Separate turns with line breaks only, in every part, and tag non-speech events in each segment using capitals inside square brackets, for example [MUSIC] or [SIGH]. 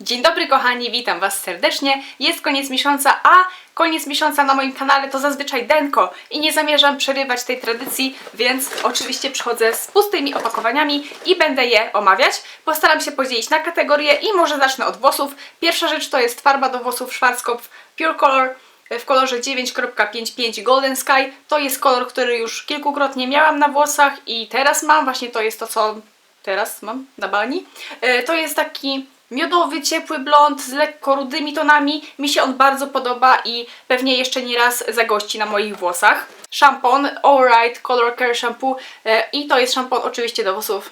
Dzień dobry kochani, witam Was serdecznie. Jest koniec miesiąca, a koniec miesiąca na moim kanale to zazwyczaj denko i nie zamierzam przerywać tej tradycji, więc oczywiście przychodzę z pustymi opakowaniami i będę je omawiać. Postaram się podzielić na kategorie i może zacznę od włosów. Pierwsza rzecz to jest farba do włosów Schwarzkopf Pure Color w kolorze 9.55 Golden Sky. To jest kolor, który już kilkukrotnie miałam na włosach i teraz mam. Właśnie to jest to, co teraz mam na bani. E, To jest taki miodowy, ciepły blond z lekko rudymi tonami. Mi się on bardzo podoba i pewnie jeszcze nie raz zagości na moich włosach. Szampon Alright Color Care Shampoo e, i to jest szampon oczywiście do włosów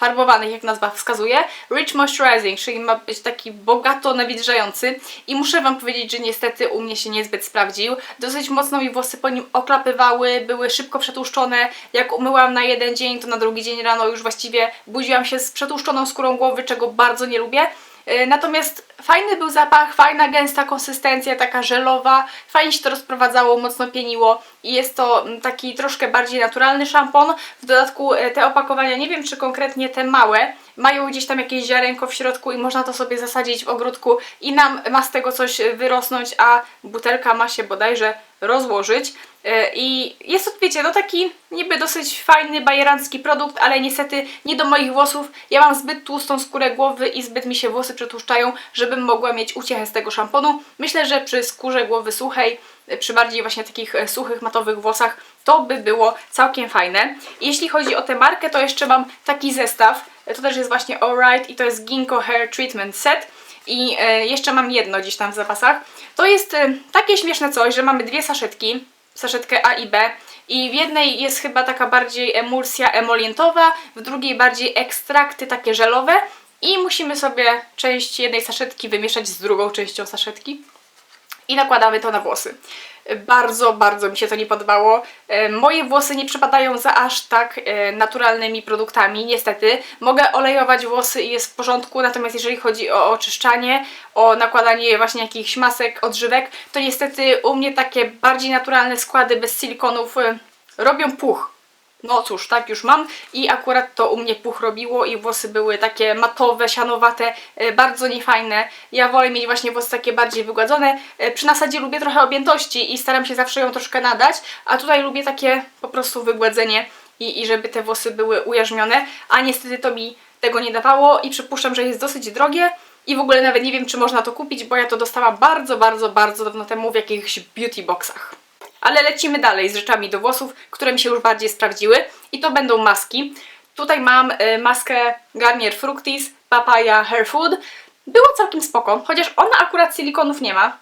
farbowanych, jak nazwa wskazuje. Rich Moisturizing, czyli ma być taki bogato nawilżający i muszę Wam powiedzieć, że niestety u mnie się niezbyt sprawdził. Dosyć mocno mi włosy po nim oklapywały, były szybko przetłuszczone. Jak umyłam na jeden dzień, to na drugi dzień rano już właściwie budziłam się z przetłuszczoną skórą głowy, czego bardzo nie lubię. Yy, Natomiast fajny był zapach, fajna gęsta konsystencja, taka żelowa, fajnie się to rozprowadzało, mocno pieniło i jest to mm, taki troszkę bardziej naturalny szampon. W dodatku e, te opakowania, nie wiem czy konkretnie te małe, mają gdzieś tam jakieś ziarenko w środku i można to sobie zasadzić w ogródku i nam ma z tego coś e, wyrosnąć, a butelka ma się bodajże rozłożyć. E, I jest to, wiecie, no taki niby dosyć fajny, bajerancki produkt, ale niestety nie do moich włosów. Ja mam zbyt tłustą skórę głowy i zbyt mi się włosy przetłuszczają, żebym mogła mieć uciechę z tego szamponu. Myślę, że przy skórze głowy suchej, przy bardziej właśnie takich e, suchych, matowych włosach, to by było całkiem fajne. Jeśli chodzi o tę markę, to jeszcze mam taki zestaw. E, To też jest właśnie Alright i to jest Ginkgo Hair Treatment Set. I e, jeszcze mam jedno gdzieś tam w zapasach. To jest takie śmieszne coś, że mamy dwie saszetki, saszetkę A i B. I w jednej jest chyba taka bardziej emulsja emolientowa, w drugiej bardziej ekstrakty takie żelowe. I musimy sobie część jednej saszetki wymieszać z drugą częścią saszetki i nakładamy to na włosy. Bardzo, bardzo mi się to nie podobało. E, Moje włosy nie przepadają za aż tak e, naturalnymi produktami, niestety. Mogę olejować włosy i jest w porządku, natomiast jeżeli chodzi o oczyszczanie, o nakładanie właśnie jakichś masek, odżywek, to niestety u mnie takie bardziej naturalne składy bez silikonów e, robią puch. No cóż, tak już mam i akurat to u mnie puch robiło i włosy były takie matowe, sianowate, e, bardzo niefajne. Ja wolę mieć właśnie włosy takie bardziej wygładzone. E, Przy nasadzie lubię trochę objętości i staram się zawsze ją troszkę nadać, a tutaj lubię takie po prostu wygładzenie i, i żeby te włosy były ujarzmione, a niestety to mi tego nie dawało i przypuszczam, że jest dosyć drogie i w ogóle nawet nie wiem, czy można to kupić, bo ja to dostałam bardzo, bardzo, bardzo dawno temu w jakichś beauty boxach. Ale lecimy dalej z rzeczami do włosów, które mi się już bardziej sprawdziły. I to będą maski. Tutaj mam y, maskę Garnier Fructis Papaya Hair Food. Była całkiem spoko, chociaż ona akurat silikonów nie ma.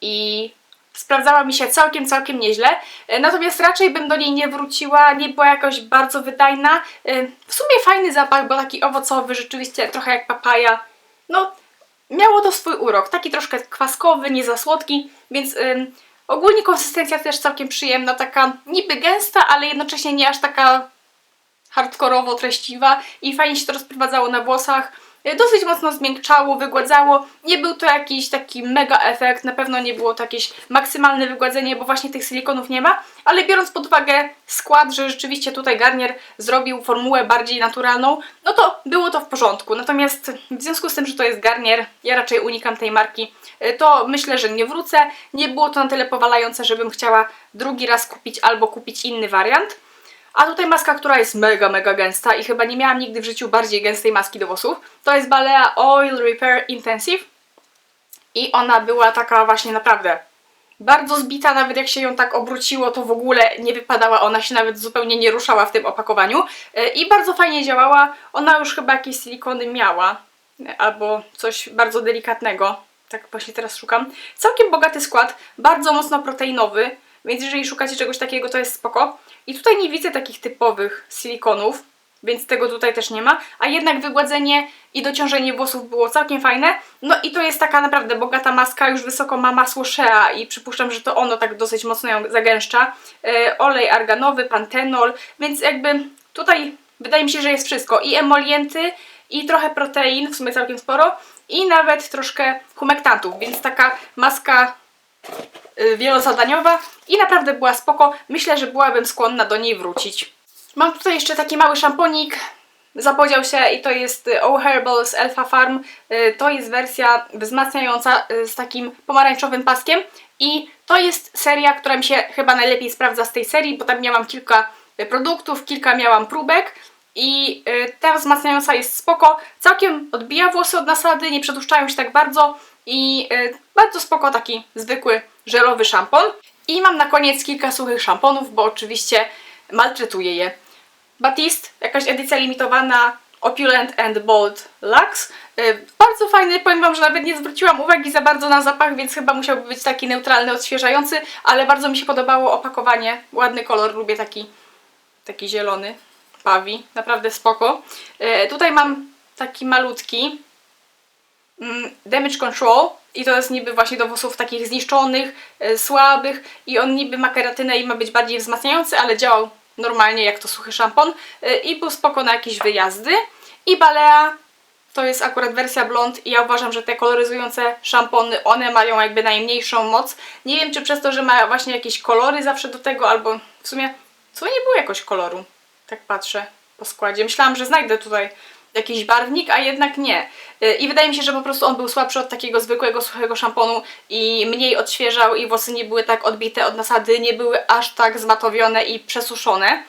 I sprawdzała mi się całkiem, całkiem nieźle. Y, Natomiast raczej bym do niej nie wróciła, nie była jakoś bardzo wydajna. Y, W sumie fajny zapach, bo taki owocowy, rzeczywiście trochę jak papaja. No, miało to swój urok, taki troszkę kwaskowy, nie za słodki, więc ogólnie konsystencja też całkiem przyjemna, taka niby gęsta, ale jednocześnie nie aż taka hardkorowo treściwa i fajnie się to rozprowadzało na włosach. Y, Dosyć mocno zmiękczało, wygładzało. Nie był to jakiś taki mega efekt, na pewno nie było to jakieś maksymalne wygładzenie, bo właśnie tych silikonów nie ma, ale biorąc pod uwagę skład, że rzeczywiście tutaj Garnier zrobił formułę bardziej naturalną, no to było to w porządku. Natomiast w związku z tym, że to jest Garnier, ja raczej unikam tej marki, y, to myślę, że nie wrócę. Nie było to na tyle powalające, żebym chciała drugi raz kupić albo kupić inny wariant. A tutaj maska, która jest mega, mega gęsta i chyba nie miałam nigdy w życiu bardziej gęstej maski do włosów. To jest Balea Oil Repair Intensive i ona była taka właśnie naprawdę bardzo zbita, nawet jak się ją tak obróciło, to w ogóle nie wypadała, ona się nawet zupełnie nie ruszała w tym opakowaniu E, i bardzo fajnie działała. Ona już chyba jakieś silikony miała e, albo coś bardzo delikatnego. Tak właśnie teraz szukam. Całkiem bogaty skład, bardzo mocno proteinowy, więc jeżeli szukacie czegoś takiego, to jest spoko. I tutaj nie widzę takich typowych silikonów, więc tego tutaj też nie ma, a jednak wygładzenie i dociążenie włosów było całkiem fajne. No i to jest taka naprawdę bogata maska, już wysoko ma masło Shea i przypuszczam, że to ono tak dosyć mocno ją zagęszcza. E, olej arganowy, pantenol, więc jakby tutaj wydaje mi się, że jest wszystko. I emolienty, i trochę protein, w sumie całkiem sporo, i nawet troszkę humektantów, więc taka maska wielozadaniowa i naprawdę była spoko. Myślę, że byłabym skłonna do niej wrócić. Mam tutaj jeszcze taki mały szamponik. zapodział się i to jest y, O Herbals Alpha Farm. Y, To jest wersja wzmacniająca y, z takim pomarańczowym paskiem i to jest seria, która mi się chyba najlepiej sprawdza z tej serii, bo tam miałam kilka y, produktów, kilka miałam próbek i y, ta wzmacniająca jest spoko. Całkiem odbija włosy od nasady, nie przetłuszczają się tak bardzo i y, bardzo spoko taki zwykły żelowy szampon. I mam na koniec kilka suchych szamponów, bo oczywiście maltretuję je. Batiste, jakaś edycja limitowana Opulent and Bold Lux. Y, Bardzo fajny, powiem Wam, że nawet nie zwróciłam uwagi za bardzo na zapach, więc chyba musiałby być taki neutralny, odświeżający, ale bardzo mi się podobało opakowanie, ładny kolor, lubię taki, taki zielony, pawi, naprawdę spoko. Y, Tutaj mam taki malutki Damage Control i to jest niby właśnie do włosów takich zniszczonych, y, słabych i on niby ma keratynę i ma być bardziej wzmacniający, ale działał normalnie jak to suchy szampon y, i był spoko na jakieś wyjazdy. I Balea to jest akurat wersja blond i ja uważam, że te koloryzujące szampony, one mają jakby najmniejszą moc. Nie wiem, czy przez to, że ma właśnie jakieś kolory zawsze do tego, albo w sumie co nie było jakoś koloru. Tak patrzę po składzie. Myślałam, że znajdę tutaj jakiś barwnik, a jednak nie. Y, I wydaje mi się, że po prostu on był słabszy od takiego zwykłego, suchego szamponu i mniej odświeżał i włosy nie były tak odbite od nasady, nie były aż tak zmatowione i przesuszone,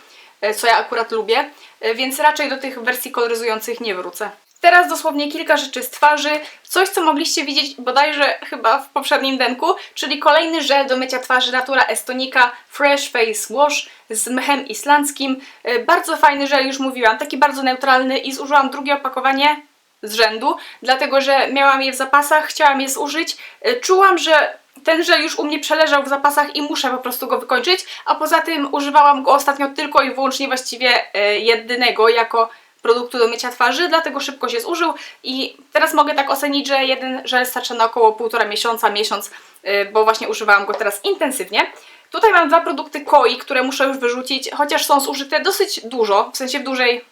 y, co ja akurat lubię, y, więc raczej do tych wersji koloryzujących nie wrócę. Teraz dosłownie kilka rzeczy z twarzy, coś co mogliście widzieć bodajże chyba w poprzednim denku, czyli kolejny żel do mycia twarzy Natura Estonica Fresh Face Wash z mchem islandzkim. Y, Bardzo fajny żel, już mówiłam, taki bardzo neutralny i zużyłam drugie opakowanie z rzędu, dlatego że miałam je w zapasach, chciałam je zużyć. Y, Czułam, że ten żel już u mnie przeleżał w zapasach i muszę po prostu go wykończyć, a poza tym używałam go ostatnio tylko i wyłącznie właściwie y, jedynego jako produktu do mycia twarzy, dlatego szybko się zużył i teraz mogę tak ocenić, że jeden żel starcza na około półtora miesiąca, miesiąc, y, bo właśnie używałam go teraz intensywnie. Tutaj mam dwa produkty Koi, które muszę już wyrzucić, chociaż są zużyte dosyć dużo, w sensie w dużej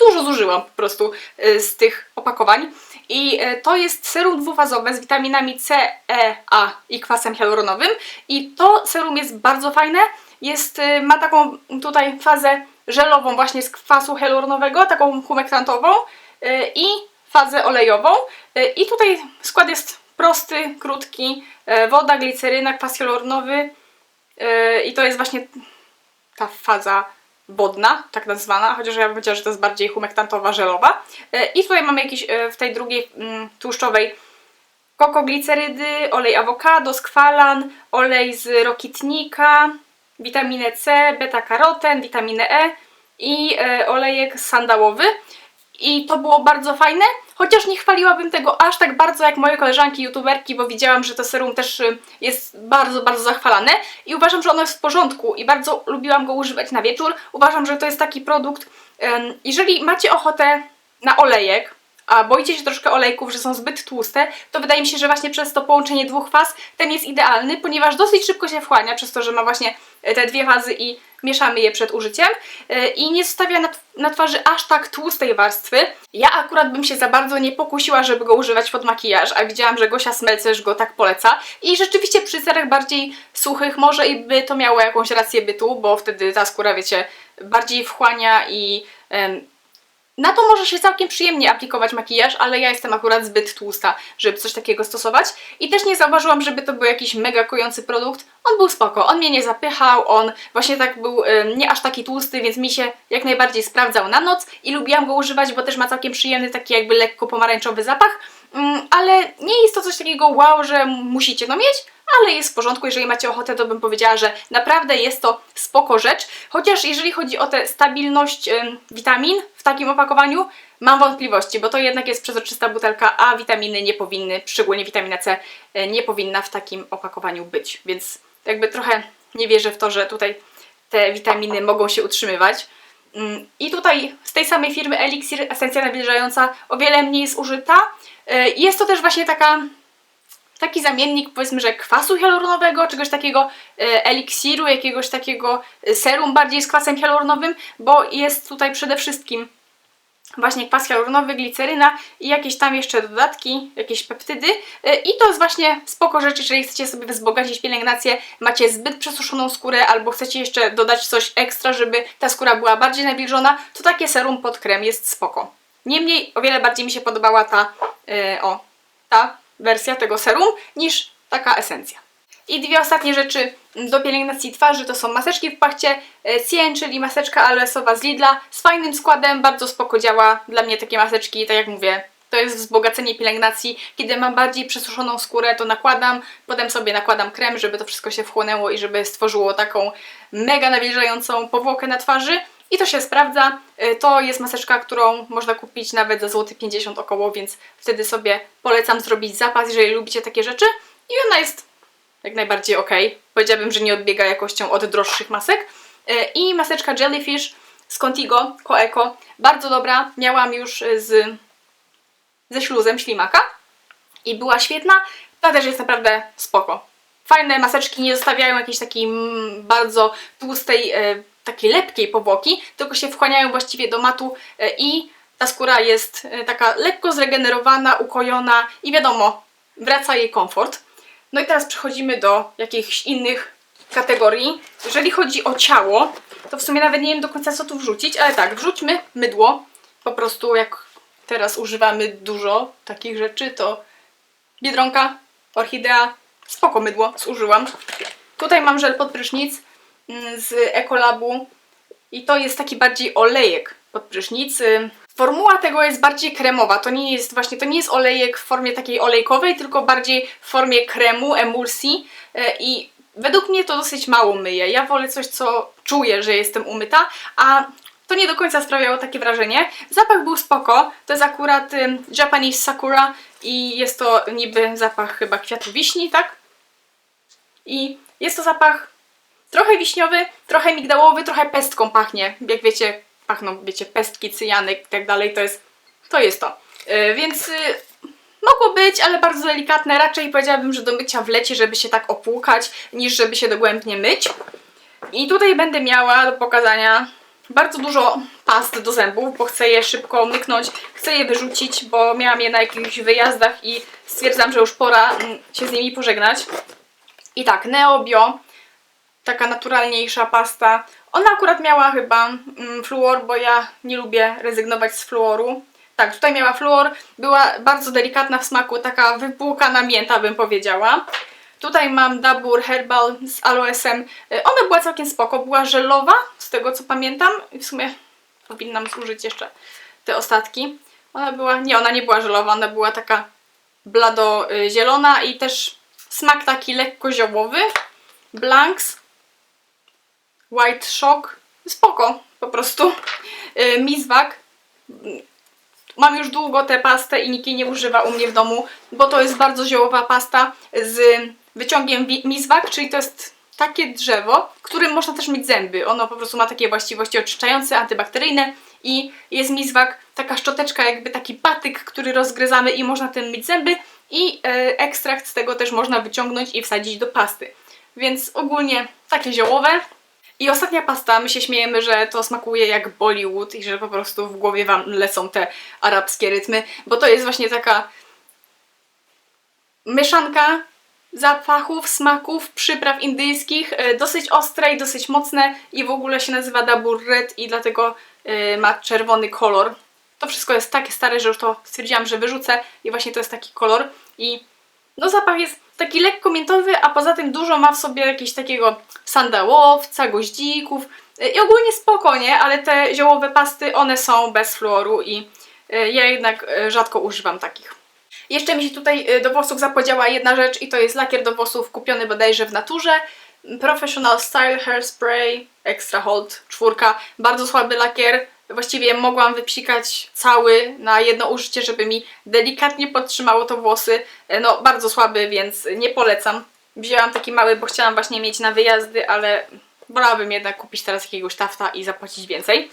dużo zużyłam po prostu y, z tych opakowań. I y, to jest serum dwufazowe z witaminami C, E, A i kwasem hialuronowym. I to serum jest bardzo fajne. Jest, ma taką tutaj fazę żelową właśnie z kwasu hialuronowego, taką humektantową y, i fazę olejową. Y, I tutaj skład jest prosty, krótki. y, Woda, gliceryna, kwas hialuronowy i to jest właśnie ta faza wodna, tak nazwana, chociaż ja bym powiedziała, że to jest bardziej humektantowa, żelowa. I tutaj mamy jakiś w tej drugiej mm, tłuszczowej kokoglicerydy, olej awokado, skwalan, olej z rokitnika, witaminę C, beta-karoten, witaminę E i e, olejek sandałowy. I to było bardzo fajne, chociaż nie chwaliłabym tego aż tak bardzo jak moje koleżanki youtuberki, bo widziałam, że to serum też y, jest bardzo, bardzo zachwalane i uważam, że ono jest w porządku i bardzo lubiłam go używać na wieczór. Uważam, że to jest taki produkt, jeżeli macie ochotę na olejek, a boicie się troszkę olejków, że są zbyt tłuste, to wydaje mi się, że właśnie przez to połączenie dwóch faz ten jest idealny, ponieważ dosyć szybko się wchłania, przez to, że ma właśnie e, te dwie fazy i mieszamy je przed użyciem e, i nie zostawia na, na twarzy aż tak tłustej warstwy. Ja akurat bym się za bardzo nie pokusiła, żeby go używać pod makijaż, a widziałam, że Gosia Smelcerz go tak poleca i rzeczywiście przy cerach bardziej suchych może i by to miało jakąś rację bytu, bo wtedy ta skóra, wiecie, bardziej wchłania i em, na to może się całkiem przyjemnie aplikować makijaż, ale ja jestem akurat zbyt tłusta, żeby coś takiego stosować. I też nie zauważyłam, żeby to był jakiś mega kojący produkt. On był spoko, on mnie nie zapychał, on właśnie tak był ym, nie aż taki tłusty, więc mi się jak najbardziej sprawdzał na noc i lubiłam go używać, bo też ma całkiem przyjemny, taki jakby lekko pomarańczowy zapach. Ym, ale nie jest to coś takiego wow, że musicie no mieć, ale jest w porządku, jeżeli macie ochotę, to bym powiedziała, że naprawdę jest to spoko rzecz. Chociaż jeżeli chodzi o tę stabilność witamin w takim opakowaniu, mam wątpliwości, bo to jednak jest przezroczysta butelka, a witaminy nie powinny, szczególnie witamina C, y, nie powinna w takim opakowaniu być. Więc jakby trochę nie wierzę w to, że tutaj te witaminy mogą się utrzymywać. Ym, I tutaj z tej samej firmy Elixir esencja nawilżająca o wiele mniej zużyta. Y, Jest to też właśnie taka taki zamiennik, powiedzmy, że kwasu hialuronowego, czegoś takiego e, eliksiru, jakiegoś takiego e, serum bardziej z kwasem hialuronowym, bo jest tutaj przede wszystkim właśnie kwas hialuronowy, gliceryna i jakieś tam jeszcze dodatki, jakieś peptydy. I to jest właśnie spoko rzecz, jeżeli chcecie sobie wzbogacić pielęgnację, macie zbyt przesuszoną skórę albo chcecie jeszcze dodać coś ekstra, żeby ta skóra była bardziej nawilżona, to takie serum pod krem jest spoko. Niemniej o wiele bardziej mi się podobała ta, y, o, ta wersja tego serum niż taka esencja. I dwie ostatnie rzeczy do pielęgnacji twarzy to są maseczki w pachcie e, Cien, czyli maseczka aloesowa z Lidla z fajnym składem, bardzo spoko działa. Dla mnie takie maseczki, tak jak mówię, to jest wzbogacenie pielęgnacji. Kiedy mam bardziej przesuszoną skórę, to nakładam, potem sobie nakładam krem, żeby to wszystko się wchłonęło i żeby stworzyło taką mega nawilżającą powłokę na twarzy. I to się sprawdza. E, To jest maseczka, którą można kupić nawet za złoty 50 około, więc wtedy sobie polecam zrobić zapas, jeżeli lubicie takie rzeczy. I ona jest jak najbardziej ok. Powiedziałabym, że nie odbiega jakością od droższych masek. E, I maseczka Jellyfish z Contigo Coeco. Bardzo dobra. Miałam już z, ze śluzem ślimaka i była świetna. Ta też jest naprawdę spoko. Fajne maseczki nie zostawiają jakiejś takiej mm, bardzo tłustej, takiej lepkiej powłoki, tylko się wchłaniają właściwie do matu e, i ta skóra jest e, taka lekko zregenerowana, ukojona i wiadomo, wraca jej komfort. No i teraz przechodzimy do jakichś innych kategorii. Jeżeli chodzi o ciało, to w sumie nawet nie wiem do końca co tu wrzucić, ale tak, wrzućmy mydło. Po prostu jak teraz używamy dużo takich rzeczy, to Biedronka, Orchidea, spoko mydło, zużyłam. Tutaj mam żel pod prysznic z Ekolabu i to jest taki bardziej olejek pod prysznic. Ym, Formuła tego jest bardziej kremowa. To nie jest właśnie, to nie jest olejek w formie takiej olejkowej, tylko bardziej w formie kremu, emulsji e, i według mnie to dosyć mało myje. Ja wolę coś, co czuję, że jestem umyta, a to nie do końca sprawiało takie wrażenie. Zapach był spoko. To jest akurat ym, Japanese Sakura i jest to niby zapach chyba kwiatu wiśni, tak? I jest to zapach trochę wiśniowy, trochę migdałowy, trochę pestką pachnie. Jak wiecie, pachną, wiecie, pestki, cyjanek i tak dalej, to jest to. Jest to. Yy, więc yy, mogło być, ale bardzo delikatne. Raczej powiedziałabym, że do mycia w lecie, żeby się tak opłukać, niż żeby się dogłębnie myć. I tutaj będę miała do pokazania bardzo dużo past do zębów, bo chcę je szybko myknąć, chcę je wyrzucić, bo miałam je na jakichś wyjazdach i stwierdzam, że już pora mm, się z nimi pożegnać. I tak, Neobio, taka naturalniejsza pasta. Ona akurat miała chyba mm, fluor, bo ja nie lubię rezygnować z fluoru. Tak, tutaj miała fluor, była bardzo delikatna w smaku, taka wypłukana mięta bym powiedziała. Tutaj mam Dabur Herbal z aloesem. Y, Ona była całkiem spoko, była żelowa, z tego co pamiętam. W sumie powinnam zużyć jeszcze te ostatki. Ona była, nie, ona nie była żelowa, ona była taka blado y, zielona i też smak taki lekko ziołowy. Blanks, White Shock, spoko po prostu. Y, Mizwak, Mam już długo tę pastę i nikt jej nie używa u mnie w domu, bo to jest bardzo ziołowa pasta z wyciągiem mizwak, czyli to jest takie drzewo, którym można też mieć zęby. Ono po prostu ma takie właściwości oczyszczające, antybakteryjne i jest mizwak, taka szczoteczka, jakby taki patyk, który rozgryzamy i można tym myć zęby i e, ekstrakt z tego też można wyciągnąć i wsadzić do pasty. Więc ogólnie takie ziołowe, i ostatnia pasta, my się śmiejemy, że to smakuje jak Bollywood i że po prostu w głowie wam lecą te arabskie rytmy, bo to jest właśnie taka mieszanka zapachów, smaków, przypraw indyjskich, e, dosyć ostre i dosyć mocne i w ogóle się nazywa Dabur Red i dlatego e, ma czerwony kolor. To wszystko jest takie stare, że już to stwierdziłam, że wyrzucę i właśnie to jest taki kolor i no zapach jest taki lekko miętowy, a poza tym dużo ma w sobie jakiegoś takiego sandałowca, goździków i ogólnie spokojnie, ale te ziołowe pasty, one są bez fluoru i y, ja jednak y, rzadko używam takich. Jeszcze mi się tutaj y, do włosów zapodziała jedna rzecz i to jest lakier do włosów kupiony bodajże w naturze. Professional Style Hairspray Extra Hold czwórka. Bardzo słaby lakier. Właściwie mogłam wypsikać cały na jedno użycie, żeby mi delikatnie podtrzymało to włosy. E, No, bardzo słaby, więc nie polecam. Wzięłam taki mały, bo chciałam właśnie mieć na wyjazdy, ale wolałabym jednak kupić teraz jakiegoś tafta i zapłacić więcej.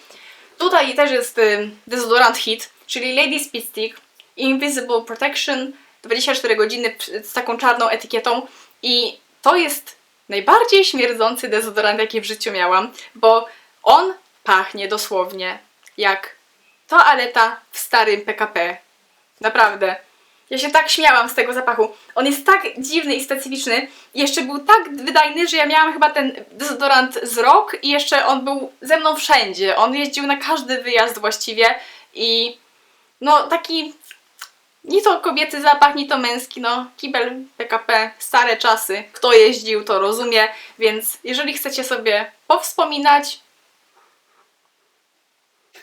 Tutaj też jest y, dezodorant Hit, czyli Lady Speed Stick Invisible Protection 24 godziny z taką czarną etykietą i to jest najbardziej śmierdzący dezodorant, jaki w życiu miałam, bo on pachnie dosłownie jak toaleta w starym PKP. Naprawdę. Ja się tak śmiałam z tego zapachu. On jest tak dziwny i specyficzny. Jeszcze był tak wydajny, że ja miałam chyba ten dezodorant z rok i jeszcze on był ze mną wszędzie. On jeździł na każdy wyjazd właściwie i no taki ni to kobiecy zapach, ni to męski, no kibel PKP, stare czasy. Kto jeździł, to rozumie, więc jeżeli chcecie sobie powspominać,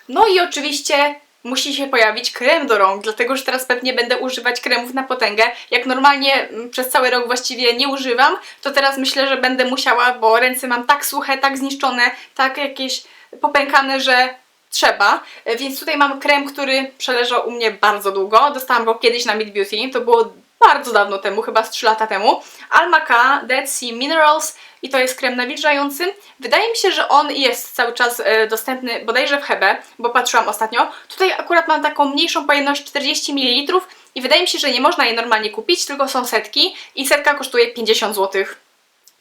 no i oczywiście musi się pojawić krem do rąk, dlatego że teraz pewnie będę używać kremów na potęgę. Jak normalnie mm, przez cały rok właściwie nie używam, to teraz myślę, że będę musiała, bo ręce mam tak suche, tak zniszczone, tak jakieś popękane, że trzeba. E, Więc tutaj mam krem, który przeleżał u mnie bardzo długo. Dostałam go kiedyś na Meet Beauty, to było bardzo dawno temu, chyba z 3 lata temu. Alma K Dead Sea Minerals i to jest krem nawilżający. Wydaje mi się, że on jest cały czas e, dostępny bodajże w Hebe, bo patrzyłam ostatnio. Tutaj akurat mam taką mniejszą pojemność 40 ml i wydaje mi się, że nie można jej normalnie kupić, tylko są setki i setka kosztuje 50 zł.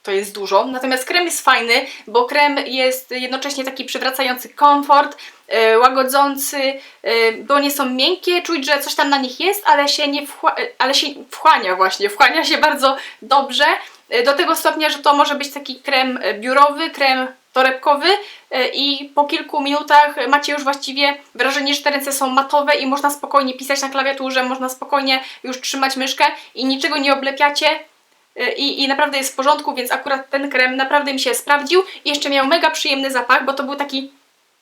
To jest dużo. Natomiast krem jest fajny, bo krem jest jednocześnie taki przywracający komfort, e, łagodzący, e, bo nie są miękkie, czuć, że coś tam na nich jest, ale się nie e, ale się wchłania właśnie, wchłania się bardzo dobrze. Do tego stopnia, że to może być taki krem biurowy, krem torebkowy i po kilku minutach macie już właściwie wrażenie, że te ręce są matowe i można spokojnie pisać na klawiaturze, można spokojnie już trzymać myszkę i niczego nie oblepiacie, i, i naprawdę jest w porządku, więc akurat ten krem naprawdę mi się sprawdził i jeszcze miał mega przyjemny zapach, bo to był taki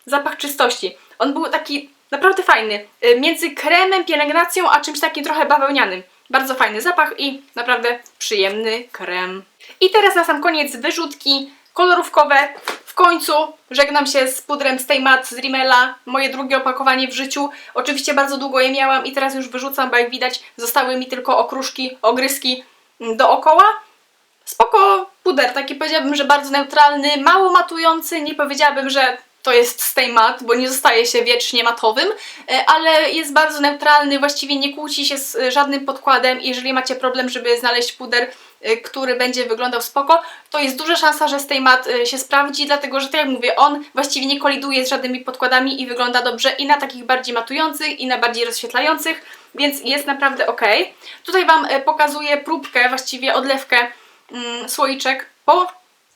zapach czystości. On był taki naprawdę fajny, y, między kremem, pielęgnacją, a czymś takim trochę bawełnianym. Bardzo fajny zapach i naprawdę przyjemny krem. I teraz na sam koniec wyrzutki kolorówkowe. W końcu żegnam się z pudrem Stay Matte z Rimmela, moje drugie opakowanie w życiu. Oczywiście bardzo długo je miałam i teraz już wyrzucam, bo jak widać zostały mi tylko okruszki, ogryski dookoła. Spoko puder, taki powiedziałabym, że bardzo neutralny, mało matujący, nie powiedziałabym, że to jest stay matte, bo nie zostaje się wiecznie matowym, e, ale jest bardzo neutralny, właściwie nie kłóci się z e, żadnym podkładem jeżeli macie problem, żeby znaleźć puder, e, który będzie wyglądał spoko, to jest duża szansa, że stay matte e, się sprawdzi, dlatego że tak jak mówię, on właściwie nie koliduje z żadnymi podkładami i wygląda dobrze i na takich bardziej matujących i na bardziej rozświetlających, więc jest naprawdę ok. Tutaj Wam e, pokazuję próbkę, właściwie odlewkę mm, słoiczek po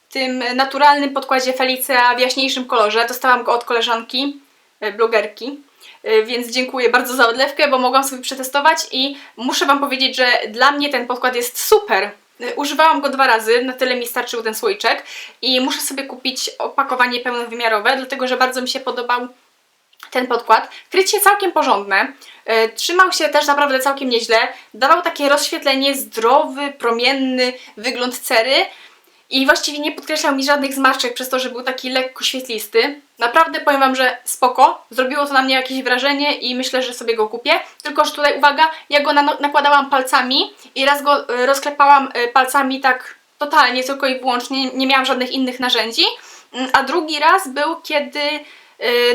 tym naturalnym podkładzie Felicea w jaśniejszym kolorze. Dostałam go od koleżanki, e, blogerki, e, więc dziękuję bardzo za odlewkę, bo mogłam sobie przetestować i muszę Wam powiedzieć, że dla mnie ten podkład jest super. Używałam go dwa razy, na tyle mi starczył ten słoiczek i muszę sobie kupić opakowanie pełnowymiarowe, dlatego że bardzo mi się podobał ten podkład. Krycie całkiem porządne, trzymał się też naprawdę całkiem nieźle, dawał takie rozświetlenie, zdrowy, promienny wygląd cery i właściwie nie podkreślał mi żadnych zmarszczek przez to, że był taki lekko świetlisty. Naprawdę powiem Wam, że spoko, zrobiło to na mnie jakieś wrażenie i myślę, że sobie go kupię. Tylko, że tutaj uwaga, ja go na- nakładałam palcami i raz go e, rozklepałam e, palcami tak totalnie, tylko i wyłącznie, nie miałam żadnych innych narzędzi. Mm, A drugi raz był, kiedy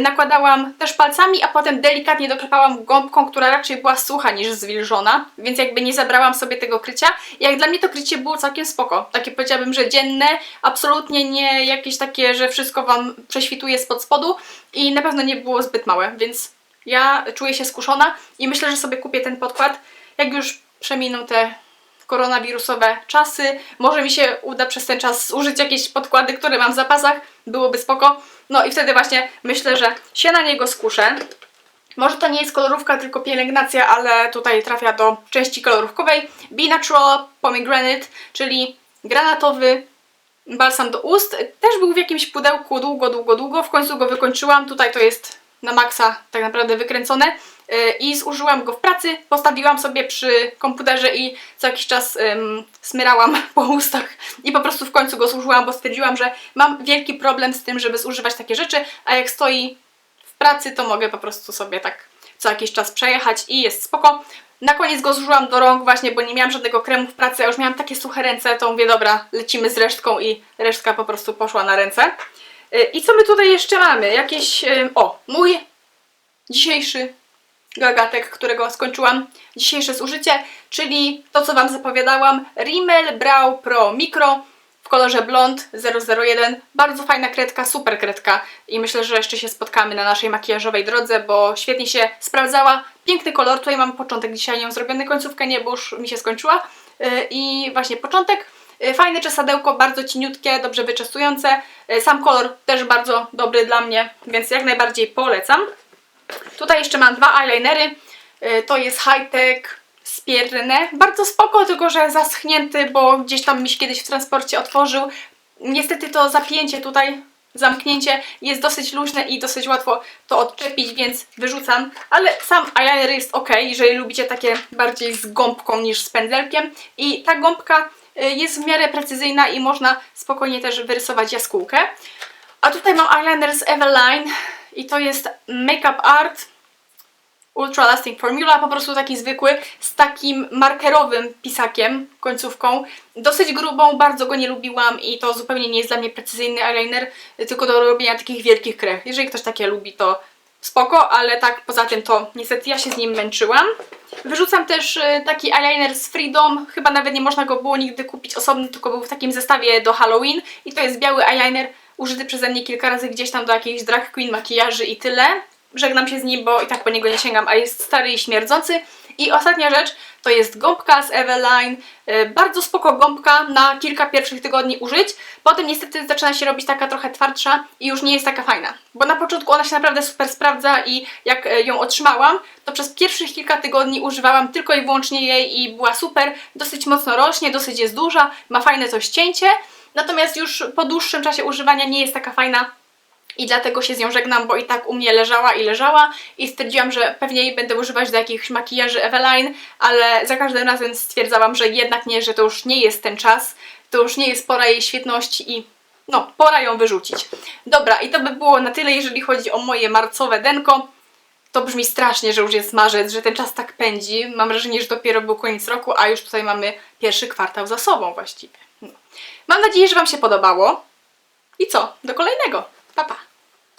nakładałam też palcami, a potem delikatnie doklepałam gąbką, która raczej była sucha niż zwilżona, więc jakby nie zabrałam sobie tego krycia. Jak dla mnie to krycie było całkiem spoko. Takie powiedziałabym, że dzienne, absolutnie nie jakieś takie, że wszystko Wam prześwituje spod spodu i na pewno nie było zbyt małe, więc ja czuję się skuszona i myślę, że sobie kupię ten podkład, jak już przeminą te koronawirusowe czasy. Może mi się uda przez ten czas użyć jakieś podkłady, które mam w zapasach, byłoby spoko. No i wtedy właśnie myślę, że się na niego skuszę. Może to nie jest kolorówka, tylko pielęgnacja, ale tutaj trafia do części kolorówkowej. Be Natural Pomegranate, czyli granatowy balsam do ust. Też był w jakimś pudełku długo, długo, długo. W końcu go wykończyłam. Tutaj to jest na maksa tak naprawdę wykręcone. I zużyłam go w pracy, postawiłam sobie przy komputerze i co jakiś czas ym, smyrałam [LAUGHS] po ustach i po prostu w końcu go zużyłam, bo stwierdziłam, że mam wielki problem z tym, żeby zużywać takie rzeczy, a jak stoi w pracy, to mogę po prostu sobie tak co jakiś czas przejechać i jest spoko. Na koniec go zużyłam do rąk właśnie, bo nie miałam żadnego kremu w pracy, a już miałam takie suche ręce, to mówię, dobra, lecimy z resztką i resztka po prostu poszła na ręce. Yy, I co my tutaj jeszcze mamy? Jakieś, yy, o, mój dzisiejszy gagatek, którego skończyłam dzisiejsze zużycie, czyli to, co Wam zapowiadałam, Rimmel Brow Pro Micro w kolorze blond 001. Bardzo fajna kredka, super kredka i myślę, że jeszcze się spotkamy na naszej makijażowej drodze, bo świetnie się sprawdzała. Piękny kolor, tutaj mam początek dzisiaj nią zrobiony, końcówkę nie, bo już mi się skończyła. Yy, I właśnie początek. Yy, Fajne czesadełko, bardzo cieniutkie, dobrze wyczesujące. Yy, Sam kolor też bardzo dobry dla mnie, więc jak najbardziej polecam. Tutaj jeszcze mam dwa eyelinery. Y, To jest High Tech Spierne. Bardzo spoko, tylko że zaschnięty, bo gdzieś tam mi się kiedyś w transporcie otworzył. Niestety to zapięcie tutaj, zamknięcie jest dosyć luźne i dosyć łatwo to odczepić, więc wyrzucam. Ale sam eyeliner jest ok, jeżeli lubicie takie bardziej z gąbką niż z pędzelkiem. I ta gąbka y, jest w miarę precyzyjna i można spokojnie też wyrysować jaskółkę. A tutaj mam eyeliner z Eveline i to jest Makeup Art Ultra Lasting Formula, po prostu taki zwykły, z takim markerowym pisakiem, końcówką. Dosyć grubą, bardzo go nie lubiłam i to zupełnie nie jest dla mnie precyzyjny eyeliner, tylko do robienia takich wielkich krew. Jeżeli ktoś takie lubi, to spoko, ale tak poza tym to niestety ja się z nim męczyłam. Wyrzucam też y, taki eyeliner z Freedom, chyba nawet nie można go było nigdy kupić osobno, tylko był w takim zestawie do Halloween i to jest biały eyeliner użyty przeze mnie kilka razy gdzieś tam do jakiejś drag queen makijaży i tyle. Żegnam się z nim, bo i tak po niego nie sięgam, a jest stary i śmierdzący. I ostatnia rzecz to jest gąbka z Eveline. Yy, Bardzo spoko gąbka na kilka pierwszych tygodni użyć. Potem niestety zaczyna się robić taka trochę twardsza i już nie jest taka fajna. Bo na początku ona się naprawdę super sprawdza i jak e, ją otrzymałam, to przez pierwszych kilka tygodni używałam tylko i wyłącznie jej i była super. Dosyć mocno rośnie, dosyć jest duża, ma fajne to ścięcie. Natomiast już po dłuższym czasie używania nie jest taka fajna i dlatego się z nią żegnam, bo i tak u mnie leżała i leżała i stwierdziłam, że pewnie jej będę używać do jakichś makijaży Eveline, ale za każdym razem stwierdzałam, że jednak nie, że to już nie jest ten czas, to już nie jest pora jej świetności i no, pora ją wyrzucić. Dobra, i to by było na tyle, jeżeli chodzi o moje marcowe denko. To brzmi strasznie, że już jest marzec, że ten czas tak pędzi. Mam wrażenie, że dopiero był koniec roku, a już tutaj mamy pierwszy kwartał za sobą właściwie. Mam nadzieję, że Wam się podobało. I co? Do kolejnego. Pa, pa.